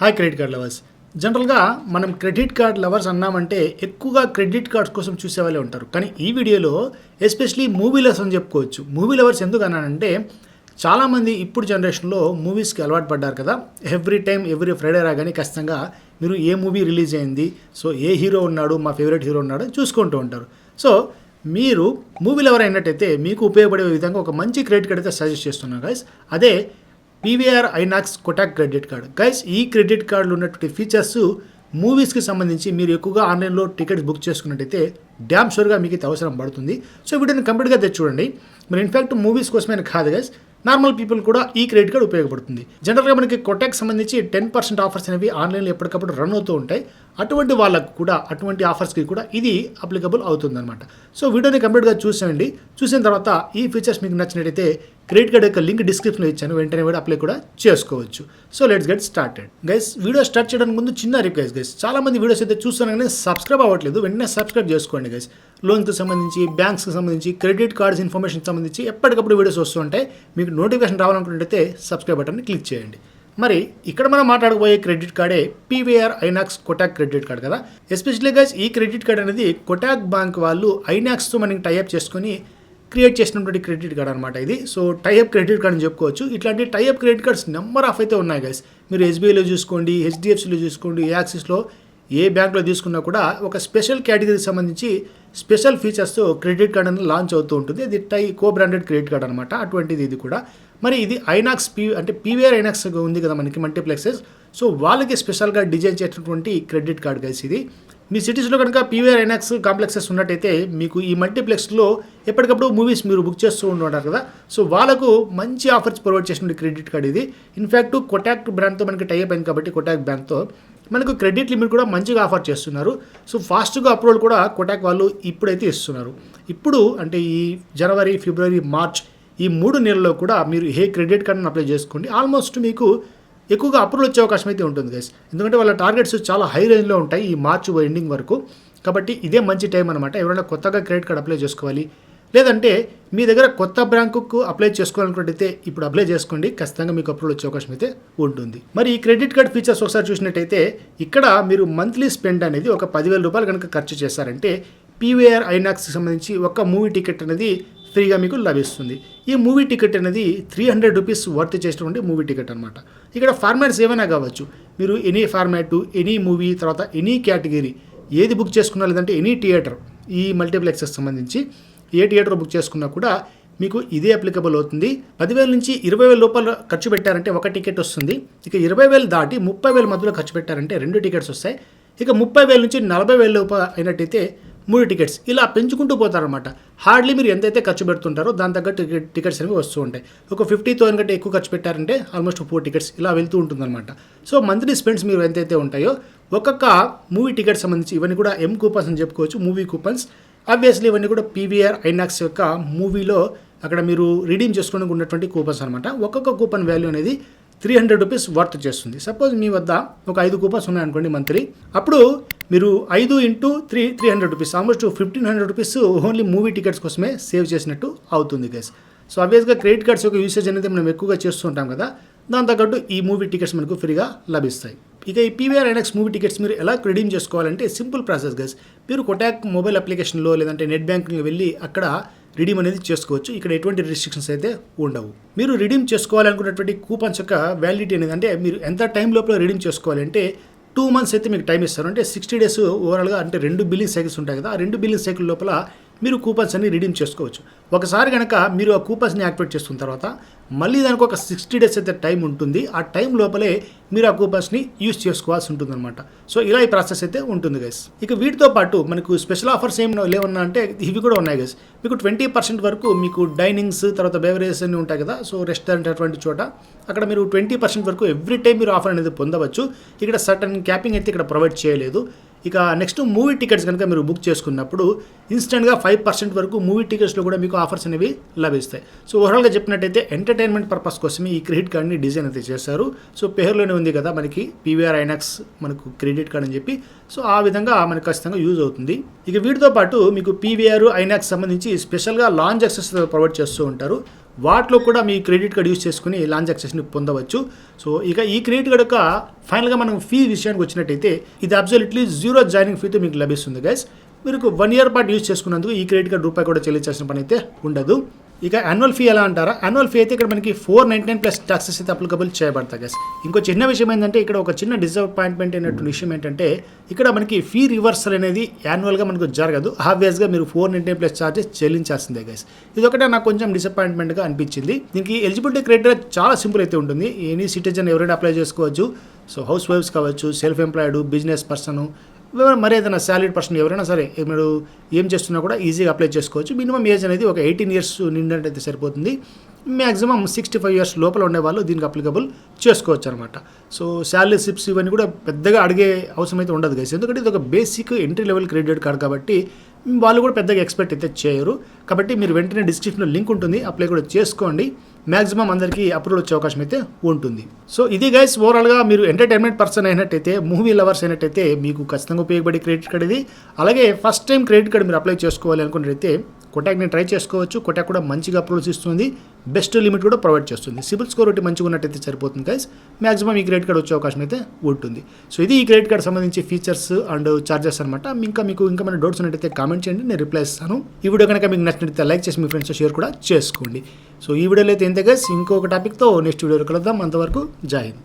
Hi credit card lovers జనరల్గా మనం credit card lovers అన్నామంటే ఎక్కువగా క్రెడిట్ కార్డ్స్ కోసం చూసే వాళ్ళే ఉంటారు. కానీ ఈ వీడియోలో ఎస్పెషలీ మూవీ లవర్స్ అని చెప్పుకోవచ్చు. మూవీ లవర్స్ ఎందుకు అన్నానంటే చాలామంది ఇప్పుడు జనరేషన్లో మూవీస్కి అలవాటు పడ్డారు కదా. ఎవ్రీ టైం ఎవ్రీ ఫ్రైడే రాగానే ఖచ్చితంగా మీరు ఏ మూవీ రిలీజ్ అయింది సో ఏ హీరో ఉన్నాడు మా ఫేవరెట్ హీరో ఉన్నాడు చూసుకుంటూ ఉంటారు. సో మీరు మూవీ లవర్ అయినట్టయితే మీకు ఉపయోగపడే విధంగా ఒక మంచి క్రెడిట్ కార్డ్ అయితే సజెస్ట్ చేస్తున్నాను గైస్ అదే PVR INOX Kotak credit card guys ఈ క్రెడిట్ కార్డులో ఉన్నటువంటి ఫీచర్స్ మూవీస్కి సంబంధించి మీరు ఎక్కువగా ఆన్లైన్లో టికెట్స్ బుక్ చేసుకున్నట్టయితే డ్యామ్ షోర్గా మీకు అయితే అవసరం పడుతుంది. సో వీటిని కంప్లీట్గా తెచ్చి చూడండి మరి ఇన్ఫాక్ట్ మూవీస్ కోసమే కాదు గైస్ నార్మల్ పీపుల్ కూడా ఈ క్రెడిట్ కార్డ్ ఉపయోగపడుతుంది. జనరల్గా మనకి కొటాక్ సంబంధించి టెన్ పర్సెంట్ ఆఫర్స్ అనేవి ఆన్లైన్లో ఎప్పటికప్పుడు రన్ అవుతూ ఉంటాయి. అటువంటి వాళ్ళకు కూడా అటువంటి ఆఫర్స్కి కూడా ఇది అప్లికబుల్ అవుతుందన్నమాట. సో వీడియోని కంప్లీట్గా చూసేయండి. చూసిన తర్వాత ఈ ఫీచర్స్ మీకు నచ్చినట్టయితే క్రెడిట్ కార్డ్ యొక్క లింక్ డిస్క్రిప్షన్లో ఇచ్చాను. వెంటనే కూడా అప్లై కూడా చేసుకోవచ్చు. So let's get started. Guys video start చేయడానికి ముందు చిన్న రిక్వెస్ట్ గైస్. చాలా మంది వీడియోస్ అయితే చూస్తున్నా కానీ సబ్స్క్రైబ్ అవ్వట్లేదు. వెంటనే సబ్స్క్రైబ్ చేసుకోండి గైస్. లోన్కి సంబంధించి బ్యాంక్స్కి సంబంధించి క్రెడిట్ కార్డ్స్ ఇన్ఫర్మేషన్ సంబంధించి ఎప్పటికప్పుడు వీడియోస్ వస్తుంటాయి మీకు నోటిఫికేషన్ రావాలనుకుంటే సబ్స్క్రైబ్ బటన్ని క్లిక్ చేయండి. మరి ఇక్కడ మనం మాట్లాడబోయే credit కార్డే PVR INOX Kotak credit card కదా. ఎస్పెషల్లీ గైస్ ఈ క్రెడిట్ కార్డ్ అనేది కొటాక్ బ్యాంక్ వాళ్ళు ఐనాక్స్తో మనకి టైఅప్ చేసుకొని క్రియేట్ చేసినటువంటి క్రెడిట్ కార్డ్ అనమాట ఇది. సో టైఅప్ క్రెడిట్ కార్డ్ అని చెప్పుకోవచ్చు. ఇట్లాంటి tie up credit cards number of అయితే ఉన్నాయి గైస్ మీరు ఎస్బీఐలో చూసుకోండి హెచ్డిఎఫ్సిలో చూసుకోండి యాక్సిస్లో ఏ బ్యాంక్లో తీసుకున్నా కూడా ఒక స్పెషల్ కేటగిరీకి సంబంధించి స్పెషల్ ఫీచర్స్తో క్రెడిట్ కార్డ్ అనేది లాంచ్ అవుతూ ఉంటుంది. ఇది tie co branded credit card అనమాట అటువంటిది ఇది కూడా. మరి ఇది ఐనాక్స్ పీ అంటే పీవీఆర్ ఐనాక్స్ ఉంది కదా మనకి మల్టీప్లెక్సెస్ సో వాళ్ళకి స్పెషల్గా డిజైన్ చేసినటువంటి క్రెడిట్ కార్డ్ గైస్ ఇది. మీ సిటీస్లో కనుక పీవీఆర్ ఐనాక్స్ కాంప్లెక్సెస్ ఉన్నట్టయితే మీకు ఈ మల్టీప్లెక్స్లో ఎప్పటికప్పుడు మూవీస్ మీరు బుక్ చేస్తూ ఉంటారు కదా. సో వాళ్ళకు మంచి ఆఫర్స్ ప్రొవైడ్ చేసిన క్రెడిట్ కార్డ్ ఇది. ఇన్ఫ్యాక్ట్ కొటాక్ బ్రాండ్తో మనకి టైప్ అయింది కాబట్టి కొటాక్ బ్యాంక్తో మనకు క్రెడిట్ లిమిట్ కూడా మంచిగా ఆఫర్ చేస్తున్నారు. సో ఫాస్ట్గా అప్రూవల్ కూడా కొటాక్ వాళ్ళు ఇప్పుడైతే ఇస్తున్నారు. ఇప్పుడు అంటే ఈ జనవరి ఫిబ్రవరి మార్చ్ ఈ మూడు నెలల్లో కూడా మీరు ఏ క్రెడిట్ కార్డును అప్లై చేసుకోండి. ఆల్మోస్ట్ మీకు ఎక్కువగా అప్రూవల్ వచ్చే అవకాశం అయితే ఉంటుంది గైస్ ఎందుకంటే వాళ్ళ టార్గెట్స్ చాలా హై రేంజ్లో ఉంటాయి ఈ మార్చ్ ఎండింగ్ వరకు. కాబట్టి ఇదే మంచి టైం అనమాట ఎవరైనా కొత్తగా క్రెడిట్ కార్డ్ అప్లై చేసుకోవాలి. లేదంటే మీ దగ్గర కొత్త బ్యాంకుకు అప్లై చేసుకోవాలనుకుంటే ఇప్పుడు అప్లై చేసుకోండి. ఖచ్చితంగా మీకు అప్రూవల్ వచ్చే అవకాశం అయితే ఉంటుంది. మరి ఈ క్రెడిట్ కార్డ్ ఫీచర్స్ ఒకసారి చూసినట్టయితే ఇక్కడ మీరు మంత్లీ స్పెండ్ అనేది ఒక పదివేల రూపాయలు కనుక ఖర్చు చేశారంటే పీవీఆర్ ఐనాక్స్కి సంబంధించి ఒక మూవీ టికెట్ అనేది ఫ్రీగా మీకు లభిస్తుంది. ఈ మూవీ టికెట్ అనేది త్రీ హండ్రెడ్ రూపీస్ వర్త్ చేసినటువంటి మూవీ టికెట్ అనమాట ఇక్కడ ఫార్మాట్స్ ఏమైనా కావచ్చు. మీరు ఎనీ ఫార్మాట్ ఎనీ మూవీ తర్వాత ఎనీ కేటగిరీ ఏది బుక్ చేసుకున్నా లేదంటే ఎనీ థియేటర్ ఈ మల్టీప్లెక్సెస్ సంబంధించి ఏ థియేటర్ బుక్ చేసుకున్నా కూడా మీకు ఇదే అప్లికబుల్ అవుతుంది. పదివేల నుంచి ఇరవై వేల రూపాయలు ఖర్చు పెట్టారంటే ఒక టికెట్ వస్తుంది. ఇక ఇరవై వేలు దాటి ముప్పై వేల మధ్యలో ఖర్చు పెట్టారంటే రెండు టికెట్స్ వస్తాయి. ఇక ముప్పై వేల నుంచి నలభై వేల రూపాయలు అయినట్టయితే మూడు టికెట్స్ ఇలా పెంచుకుంటూ పోతారనమాట హార్డ్లీ మీరు ఎంతైతే ఖర్చు పెడుతుంటారో దాని తగ్గట్టు టికెట్ టికెట్స్ అనేవి వస్తూ ఉంటాయి. ఒక ఫిఫ్టీ థౌసండ్ కంటే ఎక్కువ ఖర్చు పెట్టారంటే ఆల్మోస్ట్ ఫోర్ టికెట్స్ ఇలా వెళ్తూ ఉంటుందన్నమాట. సో మంత్లీ స్పెండ్స్ మీరు ఎంతైతే ఉంటాయో ఒక్కొక్క మూవీ టికెట్ సంబంధించి ఇవన్నీ కూడా ఎం కూపన్స్ అని చెప్పుకోవచ్చు మూవీ కూపన్స్ ఆబ్వియస్లీ ఇవన్నీ కూడా పీవీఆర్ ఐనాక్స్ యొక్క మూవీలో అక్కడ మీరు రిడీమ్ చేసుకోవడానికి ఉన్నటువంటి కూపన్స్ అనమాట ఒక్కొక్క కూపన్ వాల్యూ అనేది త్రీ హండ్రెడ్ రూపీస్ వర్త్ చేస్తుంది. సపోజ్ మీ వద్ద ఒక ఐదు కూపన్స్ ఉన్నాయనుకోండి మంత్లీ అప్పుడు మీరు ఐదు into three three hundred rupees almost fifteen hundred rupees only movie tickets కోసమే సేవ్ చేసినట్టు అవుతుంది గైస్ సో అబ్వియస్గా క్రెడిట్ కార్డ్స్ యొక్క యూసేజ్ అనేది మనం ఎక్కువగా చేస్తూ ఉంటాం కదా దాని తగ్గట్టు ఈ మూవీ టికెట్స్ మనకు ఫ్రీగా లభిస్తాయి. ఇక ఈ పీవీఆర్ ఐనాక్స్ మూవీ టికెట్స్ మీరు ఎలా క్రెడీమ్ చేసుకోవాలంటే సింపుల్ ప్రాసెస్ గైస్ మీరు కొటాక్ మొబైల్ అప్లికేషన్లో లేదంటే నెట్ బ్యాంకింగ్ వెళ్ళి అక్కడ రిడీమ్ అనేది చేసుకోవచ్చు. ఇక్కడ ఎటువంటి రిస్ట్రిక్షన్స్ అయితే ఉండవు. మీరు రిడీమ్ చేసుకోవాలనుకున్నటువంటి కూపన్స్ యొక్క వ్యాలిడిటీ అనేది అంటే మీరు ఎంత టైం లోపల రిడీమ్ చేసుకోవాలంటే టూ మంత్స్ అయితే మీకు టైం ఇస్తారు. అంటే సిక్స్టీ డేస్ ఓవరాల్గా అంటే రెండు బిల్లింగ్ సైకిల్స్ ఉంటాయి కదా. ఆ రెండు బిల్లింగ్ సైకిల్ లోపల మీరు కూపన్స్ అన్ని రిడీమ్ చేసుకోవచ్చు. ఒకసారి కనుక మీరు ఆ కూపన్స్ని యాక్టివేట్ చేసుకున్న తర్వాత మళ్ళీ దానికి ఒక సిక్స్టీ డేస్ అయితే టైం ఉంటుంది. ఆ టైం లోపలే మీరు ఆ కూపన్స్ని యూస్ చేసుకోవాల్సి ఉంటుందన్నమాట. సో ఇలా ఈ ప్రాసెస్ అయితే ఉంటుంది గైస్ ఇక వీటితో పాటు మనకు స్పెషల్ ఆఫర్స్ ఏం లేవన్నా అంటే ఇవి కూడా ఉన్నాయి గైస్ మీకు ట్వంటీ పర్సెంట్ వరకు మీకు డైనింగ్స్ తర్వాత బెవరేజెస్ అన్ని ఉంటాయి కదా. సో రెస్టారెంట్ అటువంటి చోట అక్కడ మీరు ట్వంటీ పర్సెంట్ వరకు ఎవ్రీ టైం మీరు ఆఫర్ అనేది పొందవచ్చు. ఇక్కడ సర్టన్ క్యాపింగ్ అయితే ఇక్కడ ప్రొవైడ్ చేయలేదు. ఇక నెక్స్ట్ మూవీ టికెట్స్ కనుక మీరు బుక్ చేసుకున్నప్పుడు ఇన్స్టెంట్గా ఫైవ్ పర్సెంట్ వరకు మూవీ టికెట్స్లో కూడా మీకు ఆఫర్స్ అనేవి లభిస్తాయి. సో ఓవరాల్గా చెప్పినట్టయితే ఎంటర్టైన్మెంట్ పర్పస్ కోసమే ఈ క్రెడిట్ కార్డ్ని డిజైన్ అయితే చేశారు. సో పేరులోనే ఉంది కదా మనకి పీవీఆర్ ఐనాక్స్ మనకు క్రెడిట్ కార్డ్ అని చెప్పి. సో ఆ విధంగా మనకు ఖచ్చితంగా యూజ్ అవుతుంది. ఇక వీటితో పాటు మీకు పీవీఆర్ ఐనాక్స్ సంబంధించి స్పెషల్గా లాంచ్ యాక్సెస్ ప్రొవైడ్ చేస్తూ ఉంటారు. వాటిలో కూడా మీ క్రెడిట్ కార్డ్ యూస్ చేసుకుని లాంచ్ యాక్సెస్ని పొందవచ్చు. సో ఇక ఈ క్రెడిట్ కార్డ్ యొక్క ఫైనల్గా మనం ఫీ విషయానికి వచ్చినట్టయితే ఇది అబ్సల్యూట్లీ జీరో జాయినింగ్ ఫీతో మీకు లభిస్తుంది గైస్ మీరు వన్ ఇయర్ పాటు యూస్ చేసుకున్నందుకు ఈ క్రెడిట్ కార్డ్ రూపాయి కూడా చెల్లించాల్సిన పని అయితే ఉండదు. ఇక యాన్యువల్ ఫీ ఎలా అంటారా? యాన్యువల్ ఫీ అయితే ఇక్కడ మనకి four ninety nine plus taxes అయితే అప్లికబుల్ చేయబడతాయి గస్ ఇంకో చిన్న విషయం ఏంటంటే ఇక్కడ ఒక చిన్న డిసప్పాయింట్మెంట్ అయినటువంటి విషయం ఏంటంటే ఇక్కడ మనకి ఫీ రివర్సల్ అనేది యాన్యువల్గా మనకు జరగదు. ఆబ్వియస్గా మీరు four ninety nine plus charges చెల్లించాల్సిందే గైస్ ఇది నాకు కొంచెం డిసప్పాయింట్మెంట్గా అనిపించింది. దీనికి ఎలిజిబిలిటీ క్రైటీరియా చాలా సింపుల్ అయితే ఉంటుంది. ఎనీ సిటిజన్ ఎవరైనా అప్లై చేసుకోవచ్చు. సో హౌస్ వైఫ్స్ కావచ్చు సెల్ఫ్ ఎంప్లాయిడ్ బిజినెస్ పర్సన్ మరి ఏదైనా శాలరీడ్ పర్సన్ ఎవరైనా సరే మీరు ఏం చేస్తున్నా కూడా ఈజీగా అప్లై చేసుకోవచ్చు. మినిమం ఏజ్ అనేది ఒక ఎయిటీన్ ఇయర్స్ నిండినట్టయితే సరిపోతుంది. మ్యాక్సిమం సిక్స్టీ ఫైవ్ ఇయర్స్ లోపల ఉండేవాళ్ళు దీనికి అప్లికబుల్ చేసుకోవచ్చు అనమాట సో శాలరీ సిప్స్ ఇవన్నీ కూడా పెద్దగా అడిగే అవసరం అయితే ఉండదు గైస్ ఎందుకంటే ఇది ఒక basic entry level credit card కాబట్టి వాళ్ళు కూడా పెద్దగా ఎక్స్పెక్ట్ అయితే చేయరు. కాబట్టి మీరు వెంటనే డిస్క్రిప్షన్లో లింక్ ఉంటుంది అప్లై కూడా చేసుకోండి. మ్యాక్సిమం అందరికీ అప్రూవల్ వచ్చే అవకాశం అయితే ఉంటుంది. సో ఇది గైస్ ఓవరాల్గా మీరు ఎంటర్టైన్మెంట్ పర్సన్ అయినట్టయితే మూవీ లవర్స్ అయినట్టయితే మీకు ఖచ్చితంగా ఉపయోగపడే క్రెడిట్ కార్డ్ ఇది. అలాగే ఫస్ట్ టైం క్రెడిట్ కార్డ్ మీరు అప్లై చేసుకోవాలి అనుకున్నట్టయితే కొటాక్ నేను ట్రై చేసుకోవచ్చు. కొటాక్ కూడా మంచిగా అప్రూవల్స్ ఇస్తుంది. బెస్ట్ లిమిట్ కూడా ప్రొవైడ్ చేస్తుంది. సిబిల్ స్కోర్ ఒకటి మంచిగా ఉన్నట్టయితే సరిపోతుంది గైస్ మాక్సిమం ఈ క్రెడిట్ కార్డ్ వచ్చే అవకాశం అయితే ఉంటుంది. సో ఇది ఈ క్రెడిట్ కార్డ్ సంబంధించి ఫీచర్స్ అండ్ చార్జెస్ అనమాట ఇంకా మీకు ఇంకా మన డౌట్స్ ఉన్నట్టయితే కామెంట్ చేయండి. నేను రిప్లై ఇస్తాను. ఈ వీడియో కనుక మీకు నచ్చినట్లయితే లైక్ చేసి మీ ఫ్రెండ్స్తో షేర్ కూడా చేసుకోండి. సో ఈ వీడియోలో అయితే ఇంతే గైస్ ఇంకొక టాపిక్తో నెక్స్ట్ వీడియోలో కలుద్దాం. అంతవరకు జాయిన్